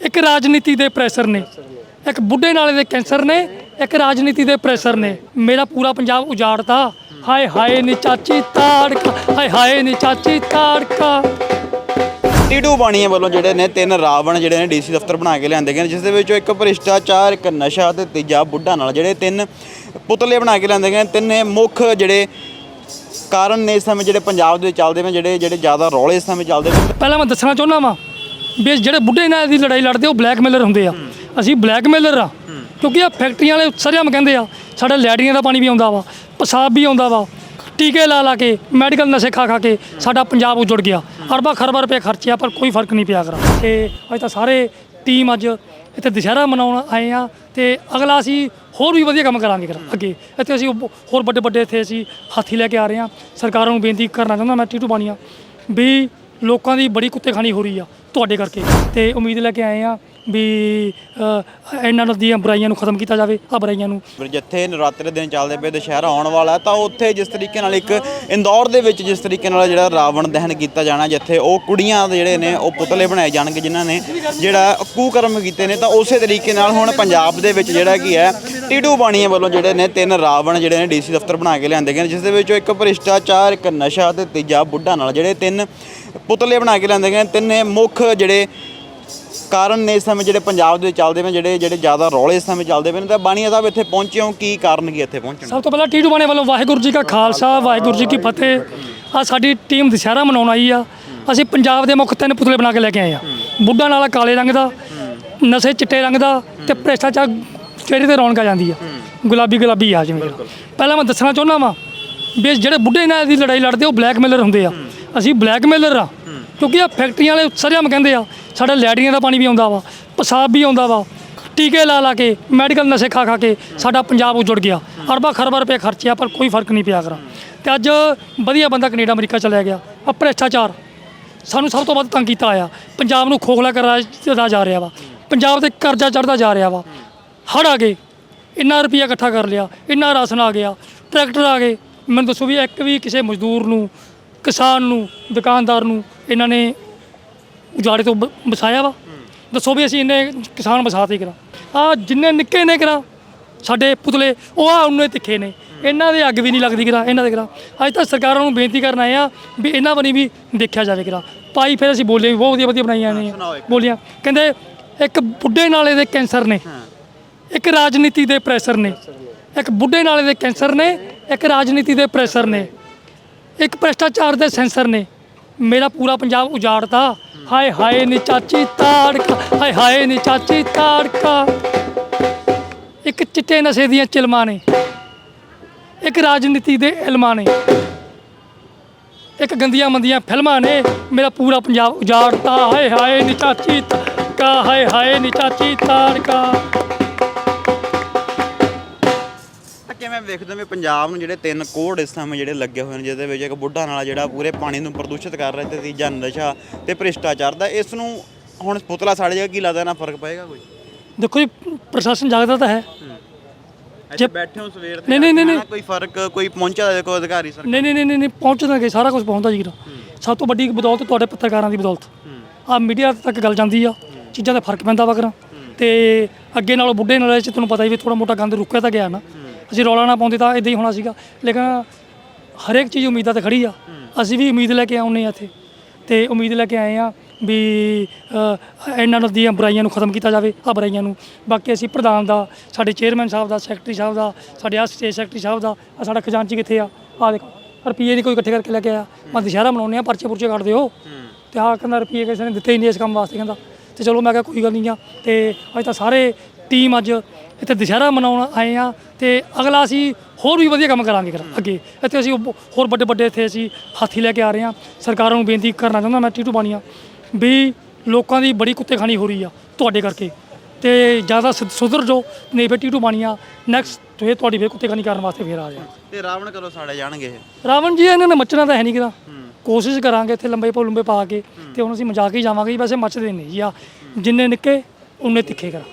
ਇੱਕ ਰਾਜਨੀਤੀ ਦੇ ਪ੍ਰੈਸ਼ਰ ਨੇ। ਇੱਕ ਬੁੱਢੇ ਨਾਲੇ ਦੇ ਕੈਂਸਰ ਨੇ ਇੱਕ ਰਾਜਨੀਤੀ ਦੇ ਪ੍ਰੈਸ਼ਰ ਨੇ। ਮੇਰਾ ਪੂਰਾ ਪੰਜਾਬ ਉਜਾੜਤਾ ਹਾਏ ਹਾਏ ਨੀ ਚਾਚੀ ਤਾੜਕਾ ਹਾਏ ਹਾਏ ਨੀ ਚਾਚੀ ਤਾੜਕਾ। ਟੀਟੂ ਬਾਣੀਆਂ ਵੱਲੋਂ ਜਿਹੜੇ ਨੇ ਤਿੰਨ ਰਾਵਣ ਜਿਹੜੇ ਨੇ ਡੀਸੀ ਦਫ਼ਤਰ ਬਣਾ ਕੇ ਲਿਆਂਦੇ ਗਏ ਨੇ ਜਿਸ ਦੇ ਵਿੱਚੋਂ ਇੱਕ ਭ੍ਰਿਸ਼ਟਾਚਾਰ ਇੱਕ ਨਸ਼ਾ ਤੇ ਤੀਜਾ ਬੁੱਢਾ ਨਾਲ। ਜਿਹੜੇ ਤਿੰਨ ਪੁਤਲੇ ਬਣਾ ਕੇ ਲਿਆਂਦੇ ਗਏ ਨੇ ਤਿੰਨੇ ਮੁੱਖ ਜਿਹੜੇ ਕਾਰਨ ਨੇ ਇਸ ਸਮੇਂ ਜਿਹੜੇ ਪੰਜਾਬ ਦੇ ਚੱਲਦੇ ਨੇ ਜਿਹੜੇ ਜਿਹੜੇ ਜ਼ਿਆਦਾ ਰੌਲੇ ਇਸ ਸਮੇਂ ਚੱਲਦੇ ਨੇ। ਪਹਿਲਾਂ ਮੈਂ ਦੱਸਣਾ ਚਾਹੁੰਦਾ ਵਾਂ ਵੀ ਜਿਹੜੇ ਬੁੱਢੇ ਨਾਲ ਦੀ ਲੜਾਈ ਲੜਦੇ, ਉਹ ਬਲੈਕਮੇਲਰ ਹੁੰਦੇ ਆ। ਅਸੀਂ ਬਲੈਕਮੇਲਰ ਆ, ਕਿਉਂਕਿ ਇਹ ਫੈਕਟਰੀਆਂ ਵਾਲੇ ਸਰਿਆਮ ਕਹਿੰਦੇ ਆ, ਸਾਡਾ ਲੈਟਰੀਆਂ ਦਾ ਪਾਣੀ ਵੀ ਆਉਂਦਾ ਵਾ ਪਿਸ਼ਾਬ ਵੀ ਆਉਂਦਾ ਵਾ, ਟੀਕੇ ਲਾ ਲਾ ਕੇ ਮੈਡੀਕਲ ਨਸ਼ੇ ਖਾ ਖਾ ਕੇ ਸਾਡਾ ਪੰਜਾਬ ਉਜੜ ਗਿਆ। ਅਰਬਾਂ ਖਰਬਾਂ ਰੁਪਏ ਖਰਚਿਆ ਪਰ ਕੋਈ ਫ਼ਰਕ ਨਹੀਂ ਪਿਆ ਕਰਾ। ਤੇ ਅੱਜ ਤਾਂ ਸਾਰੇ ਟੀਮ ਅੱਜ ਇੱਥੇ ਦੁਸ਼ਹਿਰਾ ਮਨਾਉਣ ਆਏ ਆ, ਤੇ ਅਗਲਾ ਅਸੀਂ ਹੋਰ ਵੀ ਵਧੀਆ ਕੰਮ ਕਰਾਂਗੇ ਕਰ ਅੱਗੇ। ਇੱਥੇ ਅਸੀਂ ਹੋਰ ਵੱਡੇ ਵੱਡੇ ਇੱਥੇ ਅਸੀਂ ਹਾਥੀ ਲੈ ਕੇ ਆ ਰਹੇ ਆ। ਸਰਕਾਰਾਂ ਨੂੰ ਬੇਨਤੀ ਕਰਨਾ ਚਾਹੁੰਦਾ ਮੈਂ, ਟੀਟੂ ਬਾਣੀਆਂ ਵੀ ਲੋਕਾਂ ਦੀ ਬੜੀ ਕੁੱਤੇ ਖਾਣੀ ਹੋ ਰਹੀ ਆ ਤੁਹਾਡੇ ਕਰਕੇ। ਤੇ ਉਮੀਦ ਲੈ ਕੇ ਆਏ ਆ ਵੀ ਅ, ਇਹਨਾਂ ਦੀਆਂ ਬੁਰਾਈਆਂ ਨੂੰ ਖਤਮ ਕੀਤਾ ਜਾਵੇ ਆ ਬੁਰਾਈਆਂ ਨੂੰ। ਫਿਰ ਜਿੱਥੇ ਨਰਾਤਰੇ ਦਿਨ ਚੱਲਦੇ ਪਏ ਦੁਸ਼ਹਿਰਾ ਆਉਣ ਵਾਲਾ ਤਾਂ ਉੱਥੇ ਜਿਸ ਤਰੀਕੇ ਨਾਲ ਇੱਕ ਇੰਦੌਰ ਦੇ ਵਿੱਚ ਜਿਸ ਤਰੀਕੇ ਨਾਲ ਜਿਹੜਾ ਰਾਵਣ ਦਹਨ ਕੀਤਾ ਜਾਣਾ ਜਿੱਥੇ ਉਹ ਕੁੜੀਆਂ ਦੇ ਜਿਹੜੇ ਨੇ ਉਹ ਪੁਤਲੇ ਬਣਾਏ ਜਾਣਗੇ ਜਿਨ੍ਹਾਂ ਨੇ ਜਿਹੜਾ ਕੁਕਰਮ ਕੀਤੇ ਨੇ ਤਾਂ ਉਸੇ ਤਰੀਕੇ ਨਾਲ ਹੁਣ ਪੰਜਾਬ ਦੇ ਵਿੱਚ ਜਿਹੜਾ ਕੀ ਹੈ ਟੀਟੂ ਬਾਣੀਆਂ ਵੱਲੋਂ ਜਿਹੜੇ ਨੇ ਤਿੰਨ ਰਾਵਣ ਜਿਹੜੇ ਨੇ ਡੀਸੀ ਦਫ਼ਤਰ ਬਣਾ ਕੇ ਲਿਆਂਦੇ ਗਏ ਨੇ ਜਿਸ ਦੇ ਵਿੱਚੋਂ ਇੱਕ ਭ੍ਰਿਸ਼ਟਾਚਾਰ ਇੱਕ ਨਸ਼ਾ ਤੇ ਤੀਜਾ ਬੁੱਢਾ ਨਾਲ ਜਿਹੜੇ ਤਿੰਨ ਪੁਤਲੇ ਬਣਾ ਕੇ ਲੈਂਦੇ ਗਏ। ਤਿੰਨੇ ਮੁੱਖ ਜਿਹੜੇ ਕਾਰਨ ਨੇ ਇਸ ਸਮੇਂ ਜਿਹੜੇ ਪੰਜਾਬ ਦੇ ਚੱਲਦੇ ਨੇ, ਜਿਹੜੇ ਜਿਹੜੇ ਜ਼ਿਆਦਾ ਰੌਲੇ ਇਸ ਸਮੇਂ ਚੱਲਦੇ ਪਏ ਨੇ। ਤਾਂ ਬਾਣੀਆ ਸਾਹਿਬ, ਇੱਥੇ ਪਹੁੰਚੇ ਹੋ? ਕੀ ਕਾਰਨ ਕੀ ਇੱਥੇ ਪਹੁੰਚਣ ਸਭ ਤੋਂ ਪਹਿਲਾਂ ਟੀਟੂ ਬਾਣੇ ਵੱਲੋਂ ਵਾਹਿਗੁਰੂ ਜੀ ਕਾ ਖਾਲਸਾ, ਵਾਹਿਗੁਰੂ ਜੀ ਕੀ ਫਤਿਹ। ਆ ਸਾਡੀ ਟੀਮ ਦੁਸ਼ਹਿਰਾ ਮਨਾਉਣ ਆਈ ਆ। ਅਸੀਂ ਪੰਜਾਬ ਦੇ ਮੁੱਖ ਤਿੰਨ ਪੁਤਲੇ ਬਣਾ ਕੇ ਲੈ ਕੇ ਆਏ ਆ। ਬੁੱਢਾ ਨਾਲਾ ਕਾਲੇ ਰੰਗ ਦਾ, ਨਸ਼ੇ ਚਿੱਟੇ ਰੰਗ ਦਾ ਤੇ ਭ੍ਰਿਸ਼ਟਾਚਾਰ ਚਿਹਰੇ ਤੇ ਰੌਣਕ ਆ ਜਾਂਦੀ ਆ। ਗੁਲਾਬੀ ਗੁਲਾਬੀ ਆ ਜਿਵੇਂ। ਪਹਿਲਾਂ ਮੈਂ ਦੱਸਣਾ ਚਾਹੁੰਦਾ ਵਾਂ ਵੀ ਜਿਹੜੇ ਬੁੱਢੇ ਨਾਲ ਦੀ ਲੜਾਈ ਲੜਦੇ ਉਹ ਬਲੈਕਮੇਲਰ ਹੁੰਦੇ ਆ। ਅਸੀਂ ਬਲੈਕਮੇਲਰ ਆ, ਕਿਉਂਕਿ ਇਹ ਫੈਕਟਰੀਆਂ ਵਾਲੇ ਸਰਿਆਮ ਕਹਿੰਦੇ ਆ, ਸਾਡਾ ਲੈਟਰੀਆਂ ਦਾ ਪਾਣੀ ਵੀ ਆਉਂਦਾ ਵਾ ਪਿਸ਼ਾਬ ਵੀ ਆਉਂਦਾ ਵਾ, ਟੀਕੇ ਲਾ ਲਾ ਕੇ ਮੈਡੀਕਲ ਨਸ਼ੇ ਖਾ ਖਾ ਕੇ ਸਾਡਾ ਪੰਜਾਬ ਉਜੜ ਗਿਆ। ਅਰਬਾਂ ਖਰਬਾਂ ਰੁਪਏ ਖਰਚਿਆ, ਪਰ ਕੋਈ ਫ਼ਰਕ ਨਹੀਂ ਪਿਆ ਕਰਾ। ਤੇ ਅੱਜ ਵਧੀਆ ਬੰਦਾ ਕੈਨੇਡਾ, ਅਮਰੀਕਾ ਚਲਾ ਗਿਆ। ਆ ਭ੍ਰਿਸ਼ਟਾਚਾਰ। ਸਾਨੂੰ ਸਭ ਤੋਂ ਵੱਧ ਤੰਗ ਕੀਤਾ ਆ। ਪੰਜਾਬ ਨੂੰ ਖੋਖਲਾ ਕਰਦਾ ਜਾ ਰਿਹਾ ਵਾ। ਪੰਜਾਬ ਤੇ ਕਰਜ਼ਾ ਚੜਦਾ ਜਾ ਰਿਹਾ ਵਾ। ਹੜ ਆ ਗਏ। ਇੰਨਾ ਰੁਪਈਆ ਇਕੱਠਾ ਕਰ ਲਿਆ। ਇੰਨਾ ਰਾਸ਼ਨ ਆ ਗਿਆ। ਟਰੈਕਟਰ ਆ ਗਏ। ਮੈਨੂੰ ਦੱਸੋ ਵੀ ਇੱਕ ਵੀ ਕਿਸੇ ਮਜ਼ਦੂਰ ਨੂੰ ਕਿਸਾਨ ਨੂੰ ਦੁਕਾਨਦਾਰ ਨੂੰ ਇਹਨਾਂ ਨੇ ਉਜਾੜੇ ਤੋਂ ਬ- ਬਸਾਇਆ ਵਾ? ਦੱਸੋ ਵੀ ਅਸੀਂ ਇੰਨੇ ਕਿਸਾਨ ਬਸਾਤੇ ਕਰਾ ਆ ਜਿੰਨੇ ਨਿੱਕੇ ਨੇ ਕਰਾ ਸਾਡੇ ਪੁਤਲੇ ਉਹ ਆ ਉਹਨੇ ਤਿੱਖੇ ਨੇ। ਇਹਨਾਂ ਦੇ ਅੱਗ ਵੀ ਨਹੀਂ ਲੱਗਦੀ ਕਰਾ ਇਹਨਾਂ ਦੇ ਕਰਾ ਅੱਜ ਤਾਂ ਸਰਕਾਰਾਂ ਨੂੰ ਬੇਨਤੀ ਕਰਨ ਆਏ ਆ ਵੀ ਇਹਨਾਂ ਬਣੀ ਵੀ ਦੇਖਿਆ ਜਾਵੇ ਕਰਾ ਪਾਈ ਫਿਰ ਅਸੀਂ ਬੋਲੇ ਵੀ ਬਹੁਤ ਵਧੀਆ ਵਧੀਆ ਬਣਾਈਆਂ ਨੇ। ਬੋਲੀਆਂ। ਕਹਿੰਦੇ ਇੱਕ ਬੁੱਢੇ ਨਾਲੇ ਦੇ ਕੈਂਸਰ ਨੇ। ਇੱਕ ਰਾਜਨੀਤੀ ਦੇ ਪ੍ਰੈਸ਼ਰ ਨੇ। ਇੱਕ ਬੁੱਢੇ ਨਾਲੇ ਦੇ ਕੈਂਸਰ ਨੇ। ਇੱਕ ਰਾਜਨੀਤੀ ਦੇ ਪ੍ਰੈਸ਼ਰ ਨੇ, ਇੱਕ ਭ੍ਰਿਸ਼ਟਾਚਾਰ ਦੇ ਸੈਂਸਰ ਨੇ। ਮੇਰਾ ਪੂਰਾ ਪੰਜਾਬ ਉਜਾੜਤਾ ਹਾਏ ਹਾਏ ਨੀ ਚਾਚੀ ਤਾੜਕਾ, ਹਾਏ ਹਾਏ ਨੀ ਚਾਚੀ ਤਾੜਕਾ। ਇੱਕ ਚਿੱਟੇ ਨਸ਼ੇ ਦੀਆਂ ਚਿਲਮਾਂ ਨੇ, ਇੱਕ ਰਾਜਨੀਤੀ ਦੇ ਇਲਮਾਂ ਨੇ, ਇੱਕ ਗੰਦੀਆਂ ਮੰਦੀਆਂ ਫਿਲਮਾਂ ਨੇ। ਮੇਰਾ ਪੂਰਾ ਪੰਜਾਬ ਉਜਾੜਤਾ ਹਾਏ ਹਾਏ ਨੀ ਚਾਚੀ ਤਾੜਕਾ, ਹਾਏ ਹਾਏ ਨੀ ਚਾਚੀ ਤਾੜਕਾ। ਤਾਂ ਹੋ ਵੀ ਪੰਜਾਬ ਨੂੰ ਜਿਹੜੇ ਤਿੰਨ ਕੋਡ ਇਸ ਸਮੇਂ ਜਿਹੜੇ ਲੱਗੇ ਹੋਏ ਨੇ ਜਿਹਦੇ ਵਿੱਚ ਇੱਕ ਬੁੱਢਾ ਨਾਲਾ ਜਿਹੜਾ ਪੂਰੇ ਪਾਣੀ ਨੂੰ ਪ੍ਰਦੂਸ਼ਿਤ ਕਰ ਰਿਹਾ ਤੇ ਤੀਜਾ ਨਸ਼ਾ ਤੇ ਭ੍ਰਿਸ਼ਟਾਚਾਰ ਦਾ ਇਸ ਨੂੰ ਹੁਣ ਪੁਤਲਾ ਸਾੜ ਜਾਏਗਾ ਕੀ ਲੱਗਦਾ ਨਾ ਫ਼ਰਕ ਪਏਗਾ ਕੋਈ? ਦੇਖੋ ਜੀ ਪ੍ਰਸ਼ਾਸਨ ਜਾਗਦਾ ਤਾਂ ਹੈ। ਇੱਥੇ ਬੈਠੇ ਹੋ ਸਵੇਰ ਦੇ ਨਹੀਂ, ਨਹੀਂ, ਨਹੀਂ, ਕੋਈ ਫ਼ਰਕ ਕੋਈ ਪਹੁੰਚਾ ਦੇ ਕੋਈ ਅਧਿਕਾਰੀ ਸਰ? ਨਹੀਂ ਨਹੀਂ ਨਹੀਂ ਨਹੀਂ ਨਹੀਂ ਪਹੁੰਚਦਾਂਗੇ ਸਾਰਾ ਕੁਝ ਪਹੁੰਚਦਾ ਜੀ ਸਭ ਤੋਂ ਵੱਡੀ ਬਦੌਲਤ ਤੁਹਾਡੇ ਪੱਤਰਕਾਰਾਂ ਦੀ ਬਦੌਲਤ। ਆ ਮੀਡੀਆ ਤੱਕ ਗੱਲ ਜਾਂਦੀ ਆ ਚੀਜ਼ਾਂ ਦਾ ਫ਼ਰਕ ਪੈਂਦਾ ਵਾ ਕਰਾਂ। ਤੇ ਅੱਗੇ ਨਾਲੋਂ ਬੁੱਢੇ ਨਾਲੇ ਚ ਤੁਹਾਨੂੰ ਪਤਾ ਹੀ ਵੀ ਥੋੜਾ ਮੋਟਾ ਗੰਦ ਰੁਕਿਆ ਤਾਂ ਗਿਆ ਨਾ। ਅਸੀਂ ਰੌਲਾ ਨਾ ਪਾਉਂਦੇ ਤਾਂ ਇਦਾਂ ਹੀ ਹੋਣਾ ਸੀਗਾ। ਲੇਕਿਨ ਹਰੇਕ ਚੀਜ਼ ਉਮੀਦਾਂ ਤੇ ਖੜੀ ਆ। ਅਸੀਂ ਵੀ ਉਮੀਦ ਲੈ ਕੇ ਆਉਨੇ ਆ ਇੱਥੇ। ਤੇ ਉਮੀਦ ਲੈ ਕੇ ਆਏ ਆ ਵੀ ਇਹਨਾਂ ਨੂੰ ਦੀਆਂ ਬੁਰਾਈਆਂ ਨੂੰ ਖਤਮ ਕੀਤਾ ਜਾਵੇ ਆ ਬੁਰਾਈਆਂ ਨੂੰ। ਬਾਕੀ ਅਸੀਂ ਪ੍ਰਧਾਨ ਦਾ ਸਾਡੇ ਚੇਅਰਮੈਨ ਸਾਹਿਬ ਦਾ ਸੈਕਟਰੀ ਸਾਹਿਬ ਦਾ ਸਾਡੇ ਆ ਸਟੇਟ ਸੈਕਟਰੀ ਸਾਹਿਬ ਦਾ ਆ ਸਾਡਾ ਖਜ਼ਾਨਚੀ ਕਿੱਥੇ ਆ? ਆ ਦੇਖੋ ਰੁਪਈਏ ਨਹੀਂ ਕੋਈ ਇਕੱਠੇ ਕਰਕੇ ਲੈ ਕੇ ਆਇਆ। ਮੈਂ ਦੁਸ਼ਹਿਰਾ ਮਨਾਉਂਦੇ ਆ ਪਰਚੇ ਪੁਰਚੇ ਕੱਢ ਦਿਓ ਤੇ ਆ ਕਹਿੰਦਾ ਰੁਪਈਏ ਕਿਸੇ ਨੇ ਦਿੱਤੇ ਹੀ ਨਹੀਂ ਇਸ ਕੰਮ ਵਾਸਤੇ ਕਹਿੰਦਾ ਤੇ ਚਲੋ ਮੈਂ ਕਿਹਾ ਕੋਈ ਗੱਲ ਨਹੀਂ ਆ। ਤੇ ਅੱਜ ਤਾਂ ਸਾਰੇ ਟੀਮ ਅੱਜ ਇੱਥੇ ਦੁਸ਼ਹਿਰਾ ਮਨਾਉਣ ਆਏ ਆ ਤੇ ਅਗਲਾ ਅਸੀਂ ਹੋਰ ਵੀ ਵਧੀਆ ਕੰਮ ਕਰਾਂਗੇ ਕਰਾਂ ਅੱਗੇ। ਇੱਥੇ ਅਸੀਂ ਹੋਰ ਵੱਡੇ ਵੱਡੇ ਇੱਥੇ ਅਸੀਂ ਹਾਥੀ ਲੈ ਕੇ ਆ ਰਹੇ ਆ ਸਰਕਾਰਾਂ ਨੂੰ ਬੇਨਤੀ ਕਰਨਾ ਚਾਹੁੰਦਾ ਮੈਂ ਟੀਟੂ ਬਾਣੀਆਂ ਵੀ ਲੋਕਾਂ ਦੀ ਬੜੀ ਕੁੱਤੇ ਖਾਣੀ ਹੋ ਰਹੀ ਆ ਤੁਹਾਡੇ ਕਰਕੇ। ਤੇ ਜ਼ਿਆਦਾ ਸੁਧਰ ਜੋ ਨਹੀਂ ਫਿਰ ਟੀਟੂ ਬਾਣੀਆਂ ਨੈਕਸਟ ਤੇ ਤੁਹਾਡੀ ਫੇਰ ਕੁੱਤੇ ਖਾਣੀ ਕਰਨ ਵਾਸਤੇ ਫੇਰ ਆ ਜਾ ਤੇ ਰਾਵਣ ਕਦੋਂ ਸਾੜੇ ਜਾਣਗੇ ਇਹ? ਰਾਵਣ ਜੀ ਇਹਨਾਂ ਨੇ ਮੱਚਣਾ ਤਾਂ ਹੈ ਨਹੀਂ ਕਿਦਾ ਕੋਸ਼ਿਸ਼ ਕਰਾਂਗੇ ਇੱਥੇ ਲੰਬੇ ਪੋ ਲੰਬੇ ਪਾ ਕੇ ਤੇ ਹੁਣ ਅਸੀਂ ਮਜ਼ਾਕ ਹੀ ਜਾਵਾਂਗੇ ਜੀ। ਵੈਸੇ ਮੱਚਦੇ ਨਹੀਂ ਜੀ। ਆ ਜਿੰਨੇ ਨਿੱਕੇ ਉਨੇ ਤਿੱਖੇ ਕਰਾਂ